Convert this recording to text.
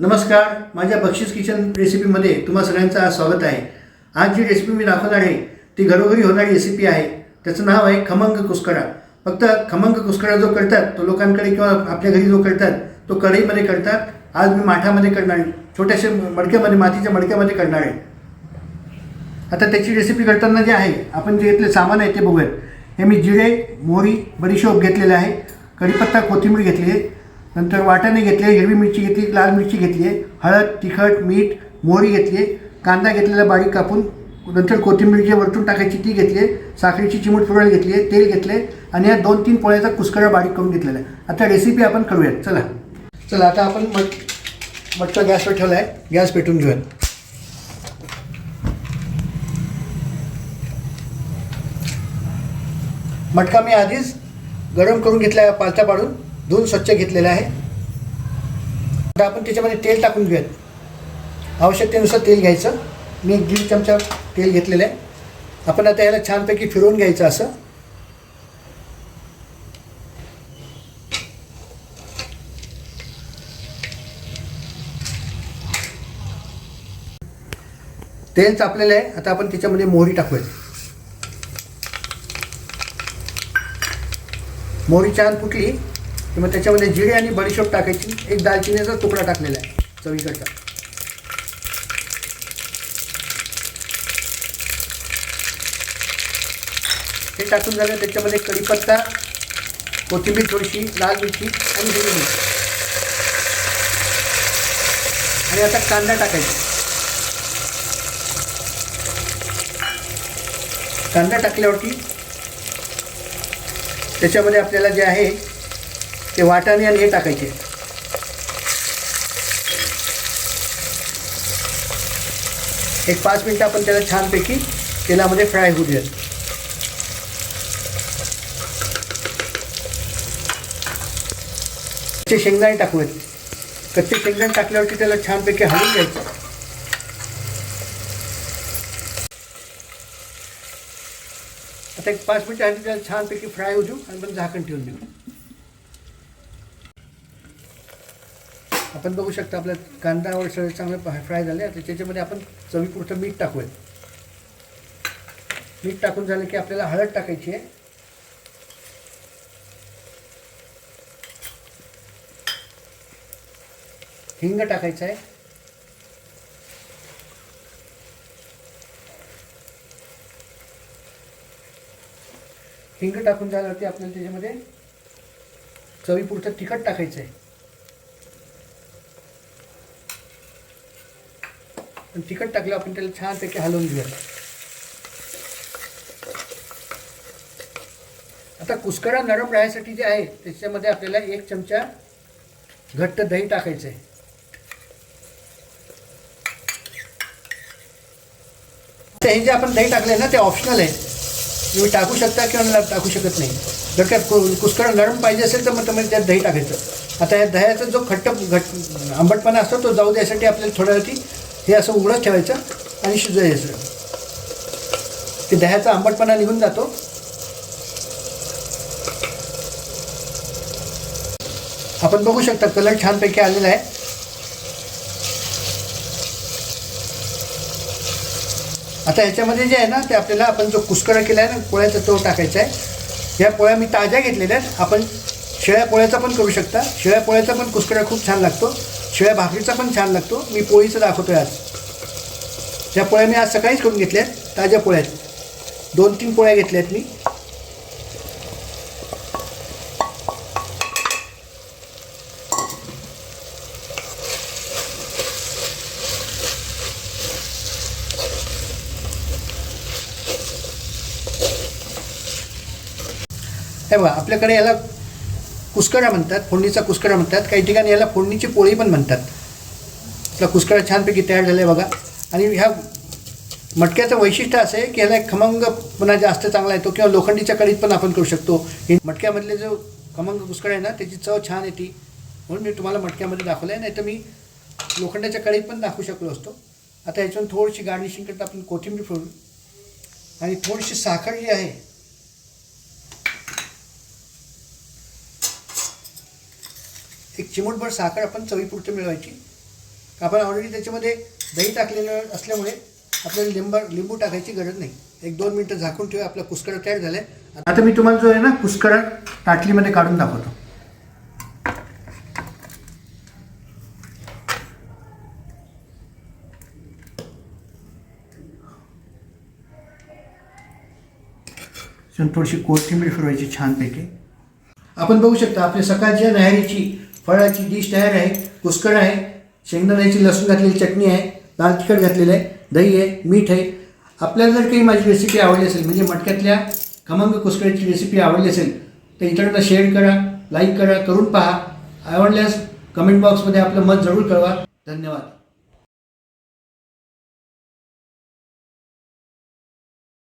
नमस्कार माझ्या बक्षीस किचन रेसिपीमध्ये तुम्हा सगळ्यांचं आज स्वागत आहे. आज जी रेसिपी मी दाखवणार आहे ती घरोघरी होणारी रेसिपी आहे. त्याचं नाव आहे खमंग कुस्करा फक्त खमंग कुस्करा जो करतात तो लोकांकडे किंवा आपल्या घरी जो करतात तो कढईमध्ये करतात. आज मी माठामध्ये करणार आहे. छोट्याशा मडक्यामध्ये मातीच्या मडक्यामध्ये करणार आहे. आता त्याची रेसिपी करताना जे आहे आपण जे घेतले सामान आहे ते बघूयात. हे मी जिरे मोहरी बडीशोप घेतलेले आहे. कढीपत्ता कोथिंबीर घेतली आहे. नंतर वाटाणे घेतले हिरवी मिरची घेतली लाल मिरची घेतली आहे हळद तिखट मीठ मोहरी घेतली आहे कांदा घेतलेला बारीक कापून नंतर कोथिंबीर वरतून टाकायची ती घेतली आहे साखरेची चिमूट फुरळ घेतली आहे तेल घेतले आणि या दोन तीन पोळ्याचा कुसकरा बारीक करून घेतलेला आहे. आता रेसिपी आपण करूयात. चला. चला आता आपण मट मटका गॅसवर ठेवला आहे गॅस पेटून घेऊयात. मटका मी आधीच गरम करून घेतला आहे पालथा पाडून. धुवून स्वच्छ घेतलेले आहे. आता आपण त्याच्यामध्ये तेल टाकून घेऊयात. आवश्यकतेनुसार तेल घ्यायचं. मी एक दीड चमचा तेल घेतलेलं आहे. आपण आता याला छानपैकी फिरवून घ्यायचं असं. तेल तापलेलं आहे. आता आपण त्याच्यामध्ये मोहरी टाकूयात. मोहरी छान फुटली. की मग त्याच्यामध्ये जिरे आणि बडीशोप टाकायची. एक दालचिनीचा तुकडा टाकलेला आहे चवीकडचा हे टाकून झालं त्याच्यामध्ये कढीपत्ता कोथिंबीर थोडीशी लाल मिरची आणि हिरवी मिरची. आणि आता कांदा टाकायचा. कांदा टाकल्यावरती त्याच्यामध्ये आपल्याला जे आहे ते वाटाणे आणि हे टाकायचे. एक पाच मिनटं आपण त्याला छानपैकी तेलामध्ये फ्राय होऊ देऊयात कच्चे शेंगदाणे टाकूयात. कच्चे शेंगदाणे टाकल्यावरती त्याला छानपैकी हलवून घ्यायचं. आता एक पाच मिनिटं आधी त्याला छानपैकी फ्राय होऊ देऊ आणि पण झाकण ठेवून देऊ. आपण बघू शकता आपल्या कांदावर सगळे चांगलं फ्राय झाले. आता त्याच्यामध्ये आपण चवीपुरतं मीठ टाकूया मीठ टाकून झालं की आपल्याला हळद टाकायची आहे. हिंग टाकायचं आहे. हिंग टाकून झाल्यावरती आपल्याला त्याच्यामध्ये चवीपुरतं तिखट टाकायचं आहे. पण तिखट टाकलं आपण त्याला छानपैकी हलवून घेऊया. आता कुस्करा नरम राहण्यासाठी जे आहे त्याच्यामध्ये आपल्याला एक चमचा घट्ट दही टाकायचं आहे हे जे आपण दही टाकले ना ते ऑप्शनल आहे. तुम्ही टाकू शकता किंवा टाकू शकत नाही. जर का कु- नरम पाहिजे असेल तर मग तुम्ही त्यात दही टाकायचं. आता या दह्याचा जो खट्ट घट आंबटपणा असतो तो जाऊ द्यासाठी आपल्याला थोड्यावरती हे असं उघडं ठेवायचं आणि शिजवायचं ते दह्याचा आंबटपणा निघून जातो. आपण बघू शकता कलर छानपैकी आलेला आहे. आता ह्याच्यामध्ये जे आहे ना ते आपल्याला आपण जो कुस्करा केला आहे ना पोळ्याचा तो टाकायचा आहे. या पोळ्या मी ताज्या घेतलेल्या आहेत. आपण शेळ्या पोळ्याचा पण करू शकता. शेळ्या पोळ्याचा पण कुस्करा खूप छान लागतो. शेळ्या भाकरीचा पण छान लागतो. मी पोळीचं दाखवतो आहे आज. त्या पोळ्या मी आज सकाळीच करून घेतल्या आहेत. ताज्या पोळ्या आहेत. दोन तीन पोळ्या घेतल्या आहेत मी. हे बघा आपल्याकडे याला कुस्करा म्हणतात फोडणीचा कुस्करा म्हणतात. काही ठिकाणी याला फोडणीची पोळी पण म्हणतात. आपला कुस्करा छानपैकी तयार झाला आहे बघा. आणि ह्या मटक्याचं वैशिष्ट्य असं आहे की याला एक खमंगपणा जास्त चांगला येतो किंवा लोखंडीच्या कडीत पण आपण करू शकतो. हे मटक्यामधले जो खमंग कुस्करा आहे ना त्याची चव छान येते. म्हणून मी तुम्हाला मटक्यामध्ये दाखवलं आहे नाही तर मी लोखंडाच्या कडीत पण दाखवू शकलो असतो. आता याच्यातून थोडीशी गार्निशिंग करता आपण कोथिंबीर फोडू आणि थोडीशी साखर जी आहे एक चिमूटभर साखर आपण चवीपुरतं मिळवायची. आपण ऑलरेडी त्याच्यामध्ये दही टाकलेलं असल्यामुळे आपल्याला लिंबा लिंबू टाकायची गरज नाही. एक दोन मिनटं झाकून ठेवा आपला कुस्करा तयार झालं आहे आता मी तुम्हाला जो आहे ना कुस्करा ताटलीमध्ये काढून दाखवतो. थोडीशी कोथिंबीर फिरवायची छानपैकी. आपण बघू शकता आपली सकाळच्या न्याहारीची फळाची डिश तयार आहे कुस्कड आहे. शेंगदाण्याची लसूण घातलेली चटणी आहे लाल तिखट घातलेलं आहे दही आहे मीठ आहे. आपल्याला जर काही माझी रेसिपी आवडली असेल म्हणजे मटक्यातल्या खमंग कुस्कड्याची रेसिपी आवडली असेल तर इतरांना शेअर करा लाईक करा करून पहा. आवडल्यास कमेंट बॉक्समध्ये आपलं मत जरूर कळवा. धन्यवाद.